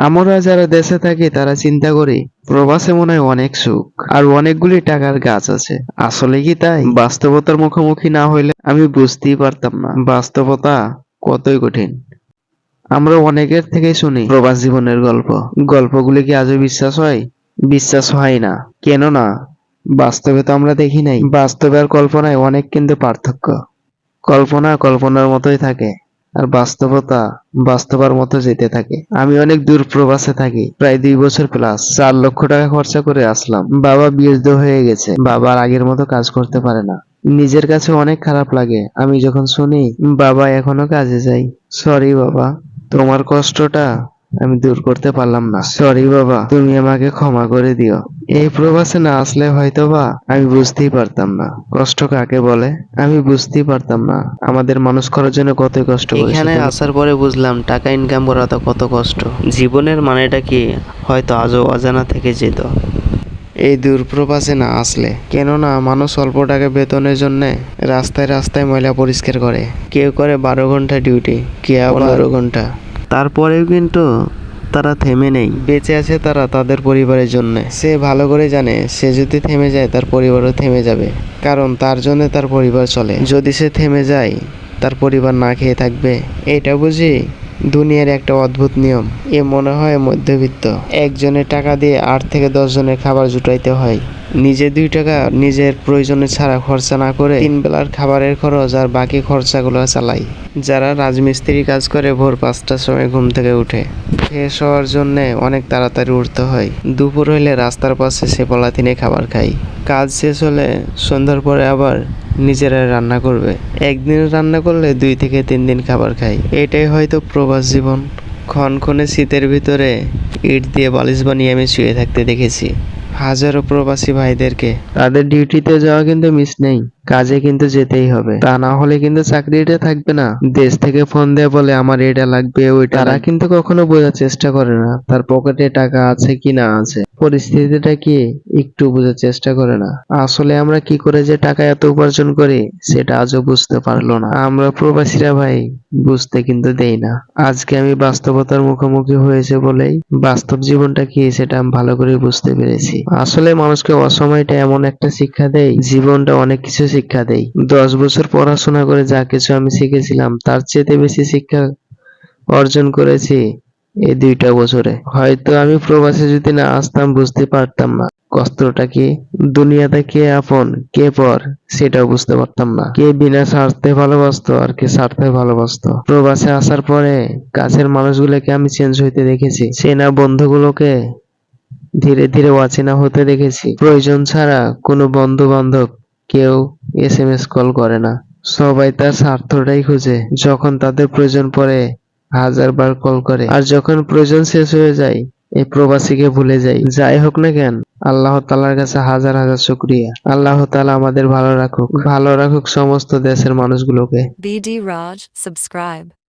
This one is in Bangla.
আমরা যারা দেশে থাকি, তারা চিন্তা করি, প্রবাসে মনে হয় অনেক সুখ। আর অনেকগুলি টাকার গাছ আছে। আসলে কি তাই? বাস্তবতার মুখোমুখি না হইলে আমি বুঝতেই পারতাম না। বাস্তবতা কতই কঠিন। আমরা অনেকের থেকেই শুনি প্রবাস জীবনের গল্প। গল্পগুলি কি আজও বিশ্বাস হয়? বিশ্বাস হয় না। কেন না বাস্তবে তো আমরা দেখি নাই। বাস্তবে আর কল্পনায় অনেক কিন্তু পার্থক্য। কল্পনা কল্পনার মতোই থাকে। আর বাস্তবতা বাস্তবার মতো যেতে থাকে। আমি অনেক দূর প্রবাসে থাকি, প্রায় দুই বছর প্লাস চার লক্ষ টাকা খরচা করে আসলাম। বাবা বিয়েদ্ধ হয়ে গেছে। বাবার আগের মতো কাজ করতে পারে না। নিজের কাছে অনেক খারাপ লাগে। আমি যখন শুনি, বাবা, এখনও কাজে যাই। সরি বাবা। তোমার কষ্টটা আমি দূর করতে পারলাম না। সরি বাবা। তুমি আমাকে ক্ষমা করে দিও। এই প্রবাসে না আসলে হয়তো বা আমি বুঝতেই পারতাম না। কষ্ট কাকে বলে? আমি বুঝতেই পারতাম না আমাদের মানুষ করার জন্য কত কষ্ট এখানে আসার পরে বুঝলাম টাকা ইনকাম করাটা কত কষ্ট। জীবনের মানেটা কি? হয়তো আজও অজানা থেকে যেত। এই দূর প্রবাসে না আসলে কেননা মানুষ অল্প টাকা বেতনের জন্য রাস্তায় রাস্তায় ময়লা পরিষ্কার করে। কেউ করে বারো ঘণ্টা ডিউটি কে আবার বারো ঘণ্টা। তারপরেও কিন্তু তারা থেমে নেই। বেঁচে আছে তারা তাদের পরিবারের জন্য। সে ভালো করে জানে, সে যদি থেমে যায়, তার পরিবারও থেমে যাবে। কারণ তার জন্য তার পরিবার চলে। যদি সে থেমে যায়, তার পরিবার না খেয়ে থাকবে। এটা বুঝি দুনিয়ার একটা অদ্ভুত নিয়ম। এ মনে হয় মধ্যবিত্ত। একজনের টাকা দিয়ে আট থেকে দশ জনের খাবার জুটাইতে হয়। নিজে দুই টাকা নিজের প্রয়োজনে ছাড়া খরচা না করে তিন বেলার খাবারের খরচ আর বাকি খরচাগুলো চালাই। যারা রাজমিস্ত্রি কাজ করে ভোর পাঁচটার সময় ঘুম থেকে উঠে, ফ্রেশ হওয়ার জন্য অনেক তাড়াতাড়ি উঠতে হয়। দুপুর হইলে রাস্তার পাশে সে পলাতিনে খাবার খাই। কাজ শেষ হলে সন্ধ্যার পরে আবার নিজেরাই রান্না করবে। একদিন রান্না করলে দুই থেকে তিন দিন খাবার খাই। এটাই হয়তো প্রবাস জীবন। ক্ষণক্ষণে শীতের ভিতরে ইট দিয়ে বালিশ বানিয়ে আমি শুয়ে থাকতে দেখেছি। হাজারো প্রবাসী ভাইদেরকে। তাদের ডিউটিতে যাওয়া কিন্তু মিস নেই। কাজে কিন্তু যেতেই হবে। তা না হলে কিন্তু চাকরিটা থাকবে না। দেশ থেকে ফোন দেয় বলে আমার এটা লাগবে ওইটা তারা কিন্তু কখনো বোঝার চেষ্টা করে না। তার পকেটে টাকা আছে কি না আছে। পরিস্থিতিটা কি একটু বোঝার চেষ্টা করে না। আসলে আমরা কি করে যে টাকা এত উপার্জন করি সেটা আজও বুঝতে পারল না। আমরা প্রবাসীরা ভাই বুঝতে কিন্তু দেই না। আজকে আমি বাস্তবতার মুখোমুখি হয়েছে বলেই বাস্তব জীবনটা কি সেটা আমি ভালো করে বুঝতে পেরেছি। আসলে মানুষকে অসময়টা এমন একটা শিক্ষা দেয় জীবনটা অনেক কিছু শিক্ষা দেয় দশ বছর পড়াশোনা করে যা কিছু আমি শিখেছিলাম, তার চেয়ে বেশি শিক্ষা অর্জন করেছি এই দুইটা বছরে। হয়তো আমি প্রবাসে যদি না আসতাম, বুঝতে পারতাম না। কষ্টটা কি? দুনিয়াতে কে আপন, কে পর, সেটাও বুঝতে পারতাম না। কে বিনা স্বার্থে ভালোবাসতো আর কে স্বার্থে ভালোবাসতো। প্রবাসে আসার পরে কাছের মানুষগুলোকে আমি চেঞ্জ হইতে দেখেছি। চেনা বন্ধুগুলোকে ধীরে ধীরে অচেনা হতে দেখেছি। প্রয়োজন ছাড়া কোনো বন্ধু বান্ধব কেউ এস এম এস কল করে না। সবাই তার স্বার্থটাই খুঁজে, যখন তাদের প্রয়োজন পড়ে, হাজার বার কল করে। আর যখন প্রয়োজন শেষ হয়ে যায় এই প্রবাসীকে ভুলে যাই। যাই হোক না কেন, আল্লাহ তালার কাছে হাজার হাজার শুক্রিয়া। আল্লাহ তালা আমাদের ভালো রাখুক। ভালো রাখুক সমস্ত দেশের মানুষগুলোকে। BD Raj subscribe.